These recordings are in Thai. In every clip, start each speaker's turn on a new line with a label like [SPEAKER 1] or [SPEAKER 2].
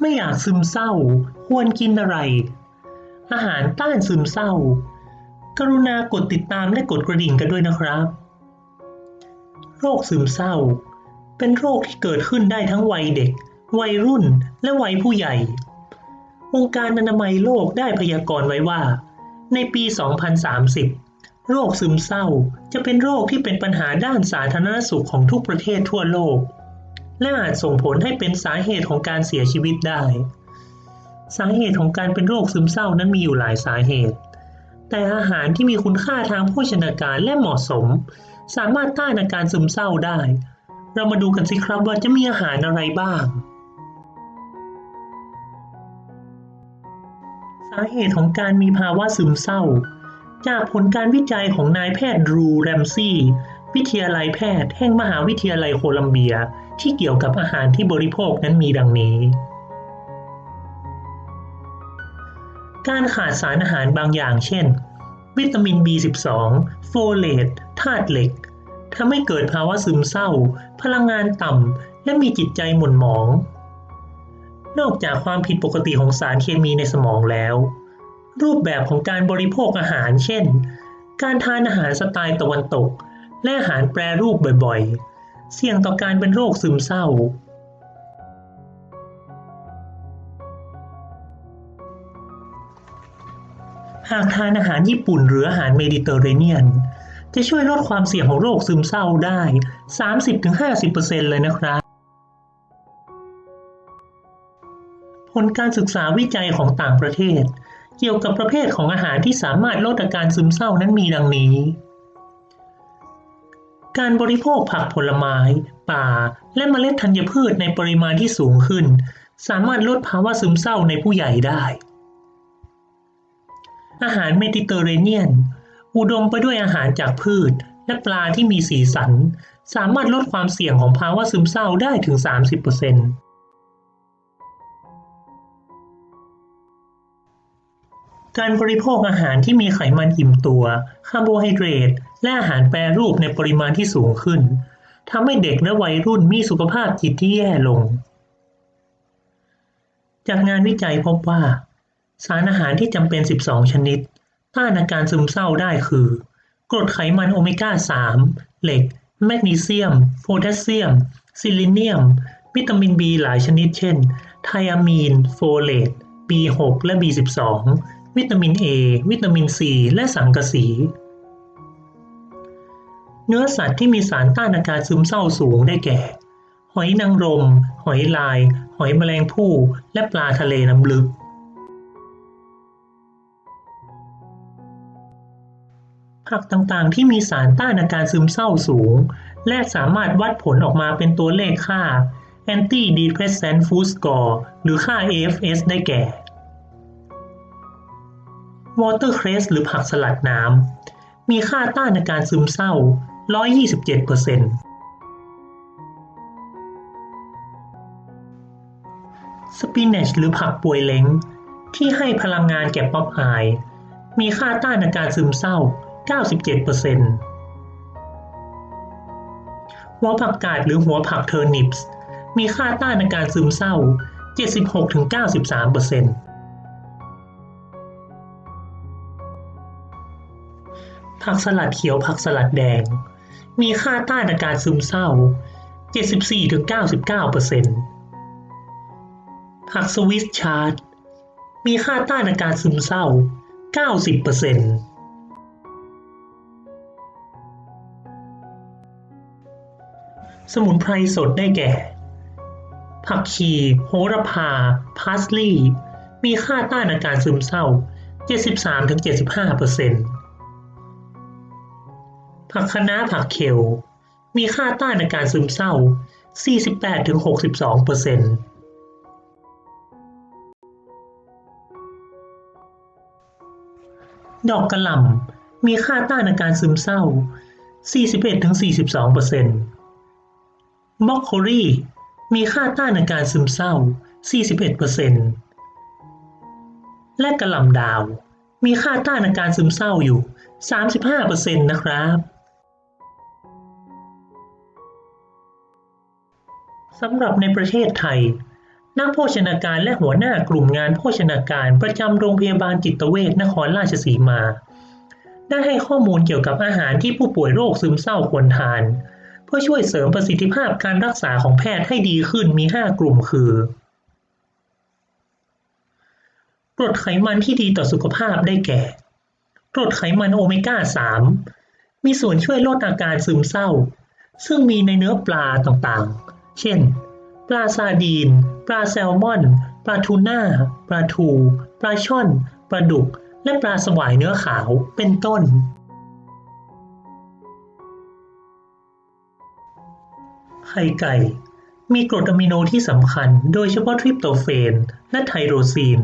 [SPEAKER 1] ไม่อยากซึมเศร้า ควรกินอะไร อาหารต้านซึมเศร้า กรุณากดติดตามและกดกระดิ่งกันด้วยนะครับ โรคซึมเศร้า เป็นโรคที่เกิดขึ้นได้ทั้งวัยเด็ก วัยรุ่น และวัยผู้ใหญ่ องค์การอนามัยโลกได้พยากรณ์ไว้ว่า ในปี 2030 โรคซึมเศร้าจะเป็นโรคที่เป็นปัญหาด้านสาธารณสุขของทุกประเทศทั่วโลก และอาจส่งผลให้เป็นสาเหตุของการเสียชีวิตได้ สาเหตุของการเป็นโรคซึมเศร้านั้นมีอยู่หลายสาเหตุ แต่อาหารที่มีคุณค่าทางโภชนาการและเหมาะสม สามารถต้านอาการซึมเศร้าได้ เรามาดูกันสิครับว่าจะมีอาหารอะไรบ้าง สาเหตุของการมีภาวะซึมเศร้า จากผลการวิจัยของนายแพทย์รูแรมซี่ วิทยาลัยแพทย์แห่งมหาวิทยาลัยโคลัมเบีย ที่เกี่ยวกับอาหารที่บริโภคนั้นมีดังนี้ การขาดสารอาหารบางอย่าง เช่น วิตามิน B12 โฟเลตธาตุเหล็กทำให้เกิดภาวะซึมเศร้า พลังงานต่ำ และมีจิตใจหม่นหมอง นอกจากความผิดปกติของสารเคมีในสมองแล้ว รูปแบบของการบริโภคอาหาร เช่น การทานอาหารสไตล์ตะวันตก และอาหารแปรรูปบ่อยๆ เสี่ยงต่อการเป็นโรคซึมเศร้า หากทานอาหารญี่ปุ่นหรืออาหารเมดิเตอร์เรเนียน จะช่วยลดความเสี่ยงของโรคซึมเศร้าได้ 30-50%เลยนะครับผลการศึกษาวิจัยของต่างประเทศ เกี่ยวกับประเภทของอาหารที่สามารถลดอาการซึมเศร้านั้นมีดังนี้ การบริโภคผักผลไม้ ป่า และเมล็ดธัญพืชในปริมาณที่สูงขึ้น สามารถลดภาวะซึมเศร้าในผู้ใหญ่ได้ อาหารเมดิเตอร์เรเนียน อุดมไปด้วยอาหารจากพืช และปลาที่มีสีสัน สามารถลดความเสี่ยงของภาวะซึมเศร้าได้ถึง 30% การบริโภคอาหารที่มีไขมันอิ่มตัว คาร์โบไฮเดรต และอาหารแปรรูปในปริมาณที่สูงขึ้น ทำให้เด็กและวัยรุ่นมีสุขภาพจิตที่แย่ลง จากงานวิจัยพบว่า สารอาหารที่จำเป็น 12 ชนิด ต้านอาการซึมเศร้าได้คือกรดไขมันโอเมก้า 3 เหล็ก แมกนีเซียม โพแทสเซียม ซิลิเนียม วิตามิน B หลายชนิดเช่น ไทอามีน โฟเลต B6 และ B12 วิตามิน A วิตามิน C และสังกะสี เนื้อสัตว์ที่มีสารต้านอาการซึมเศร้าสูงได้แก่ หอยนางรม หอยลาย หอยแมลงภู่ และปลาทะเลน้ำลึก ผักต่างๆที่มีสารต้านอาการซึมเศร้าสูง และสามารถวัดผลออกมาเป็นตัวเลขค่า Anti Depressant Food Score หรือค่า AFS ได้แก่ วอเตอร์เครสหรือผักสลัดน้ำ มีค่าต้านอาการซึมเศร้า 127%สปินัชหรือผักป่วยเล้ง ที่ให้พลังงานแก่ป๊อปอาย มีค่าต้านอาการซึมเศร้า 97%หัวผักกาดหรือหัวผักเทอร์นิปส์ มีค่าต้านอาการซึมเศร้า 76-93% ผักสลัดเขียวผักสลัดแดง มีค่าต้านอาการซึมเศร้า 74-99%ผักสวิสชาร์ดมีค่าต้านอาการซึมเศร้า 90%สมุนไพรสดได้แก่ ผักชีโหระพา พาสลีย์มีค่าต้านอาการซึมเศร้า 73-75% ผักคะน้าผักเคลมีค่าต้านอาการซึมเศร้า 48-62%ดอกกระหล่ำมีค่าต้านอาการซึมเศร้า 41-42%บล็อกโคลีมีค่าต้านอาการซึมเศร้า 41%และกระหล่ำดาว มีค่าต้านอาการซึมเศร้าอยู่ 35%นะครับ สำหรับในประเทศไทย นักโภชนาการและหัวหน้ากลุ่มงานโภชนาการประจำโรงพยาบาลจิตเวชนครราชสีมา ได้ให้ข้อมูลเกี่ยวกับอาหารที่ผู้ป่วยโรคซึมเศร้าควรทาน เพื่อช่วยเสริมประสิทธิภาพการรักษาของแพทย์ให้ดีขึ้นมี 5 กลุ่มคือกรดไขมันที่ดีต่อสุขภาพได้แก่กรดไขมันโอเมก้า 3 มีส่วนช่วยลดอาการซึมเศร้า ซึ่งมีในเนื้อปลาต่างๆ เช่น ปลาซาดีน ปลาแซลมอน ปลาทูน่า ปลาทู ปลาช่อน ปลาดุก และปลาสวายเนื้อขาว เป็นต้น ไข่ไก่ มีกรดอะมิโนที่สำคัญ โดยเฉพาะทริปโตเฟน และไทโรซีน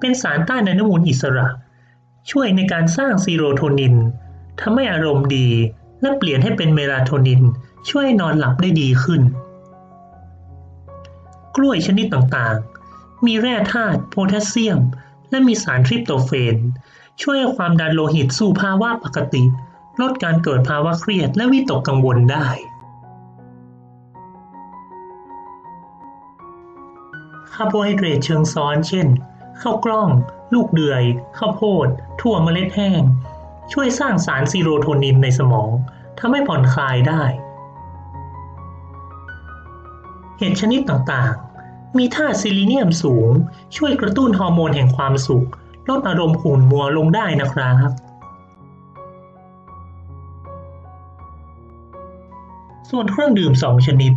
[SPEAKER 1] เป็นสารต้านอนุมูลอิสระ ช่วยในการสร้างซีโรโทนินทำให้อารมณ์ดี และเปลี่ยนให้เป็นเมลาโทนินช่วยนอนหลับได้ดีขึ้น กล้วยชนิดต่างๆ มีแร่ธาตุโพแทสเซียม และมีสารทริปโตเฟน ช่วยให้ความดันโลหิตสู่ภาวะปกติ ลดการเกิดภาวะเครียดและวิตกกังวลได้ คาร์โบไฮเดรตเชิงซ้อนเช่น ข้าวกล้อง ลูกเดือย ข้าวโพด ถั่วเมล็ดแห้ง ช่วยสร้างสารซีโรโทนินในสมองทำให้ผ่อนคลายได้ เห็ดชนิดต่างๆ มีธาตุซิลิเนียมสูง ช่วยกระตุ้นฮอร์โมนแห่งความสุข ลดอารมณ์ขุ่นมัวลงได้นะครับ ส่วนเครื่องดื่มสองชนิด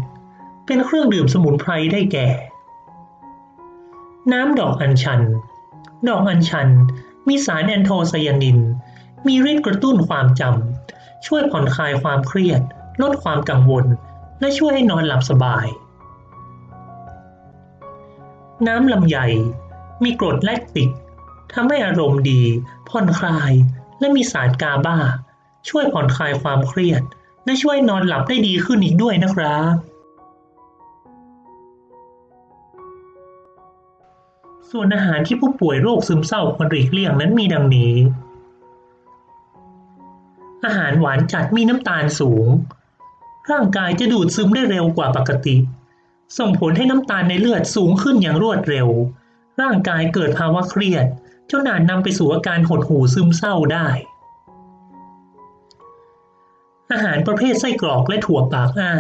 [SPEAKER 1] เป็นเครื่องดื่มสมุนไพรได้แก่ น้ำดอกอัญชัน ดอกอัญชัน มีสารแอนโทไซยานิน มีฤทธิ์กระตุ้นความจำ ช่วยผ่อนคลายความเครียด ลดความกังวล และช่วยให้นอนหลับสบาย น้ำลำไยมีกรดแลคติกทำให้อารมณ์ดีผ่อนคลาย และมีสารกาบาช่วยผ่อนคลายความเครียด และช่วยนอนหลับได้ดีขึ้นอีกด้วยนะครับ ส่วนอาหารที่ผู้ป่วยโรคซึมเศร้าควรหลีกเลี่ยงนั้นมีดังนี้ อาหารหวานจัดมีน้ำตาลสูง ร่างกายจะดูดซึมได้เร็วกว่าปกติ ส่งผลให้น้ำตาลในเลือดสูงขึ้นอย่างรวดเร็ว ร่างกายเกิดภาวะเครียดจนอาจนำไปสู่อาการหดหู่ซึมเศร้าได้ อาหารประเภทไส้กรอกและถั่วปากอ้า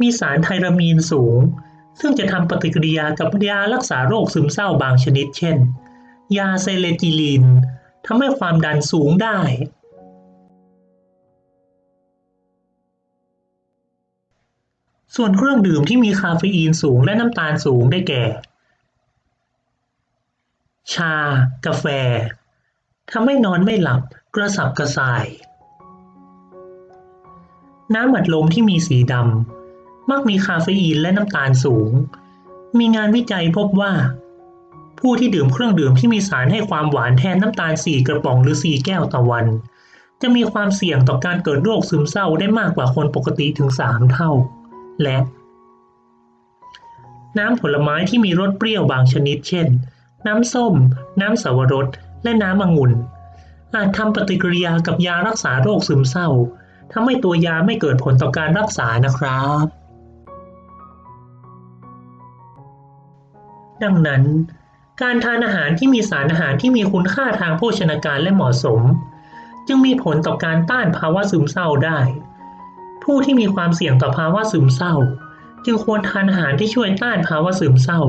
[SPEAKER 1] มีสารไทรามีนสูง ซึ่งจะทำปฏิกิริยากับยารักษาโรคซึมเศร้าบางชนิดเช่น ยาไซเลติลีนทำให้ความดันสูงได้ ส่วนเครื่องดื่มที่มีคาเฟอีนสูงและน้ำตาลสูงได้แก่ ชา กาแฟ ทำให้นอนไม่หลับ กระสับกระส่าย น้ำอัดลมที่มีสีดำ มักมีคาเฟอีนและน้ำตาลสูง มีงานวิจัยพบว่า ผู้ที่ดื่มเครื่องดื่มที่มีสารให้ความหวานแทนน้ำตาล 4 กระป๋องหรือ 4 แก้วต่อวัน จะมีความเสี่ยงต่อการเกิดโรคซึมเศร้าได้มากกว่าคนปกติถึง 3 เท่า และ น้ำผลไม้ที่มีรสเปรี้ยวบางชนิด เช่น น้ำส้ม น้ำสาวรส และน้ำองุ่น อาจทำปฏิกิริยากับยารักษาโรคซึมเศร้าทำให้ตัวยาไม่เกิดผลต่อการรักษานะครับ ดังนั้น การทานอาหารที่มีสารอาหารที่มีคุณค่าทางโภชนาการและเหมาะสม จึงมีผลต่อการต้านภาวะซึมเศร้าได้ ผู้ที่มีความเสี่ยงต่อภาวะซึมเศร้า จึงควรทานอาหารที่ช่วยต้านภาวะซึมเศร้า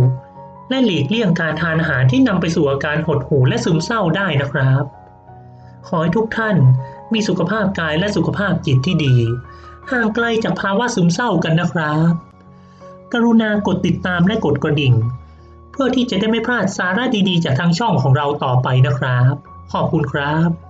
[SPEAKER 1] และหลีกเลี่ยงการทานอาหารที่นำไปสู่อาการหดหู่และซึมเศร้าได้นะครับ ขอให้ทุกท่านมีสุขภาพกายและสุขภาพจิตที่ดี ห่างไกลจากภาวะซึมเศร้ากันนะครับ กรุณากดติดตามและกดกระดิ่ง เพื่อที่จะได้ไม่พลาดสาระดีๆ จากทางช่องของเราต่อไปนะครับ ขอบคุณครับ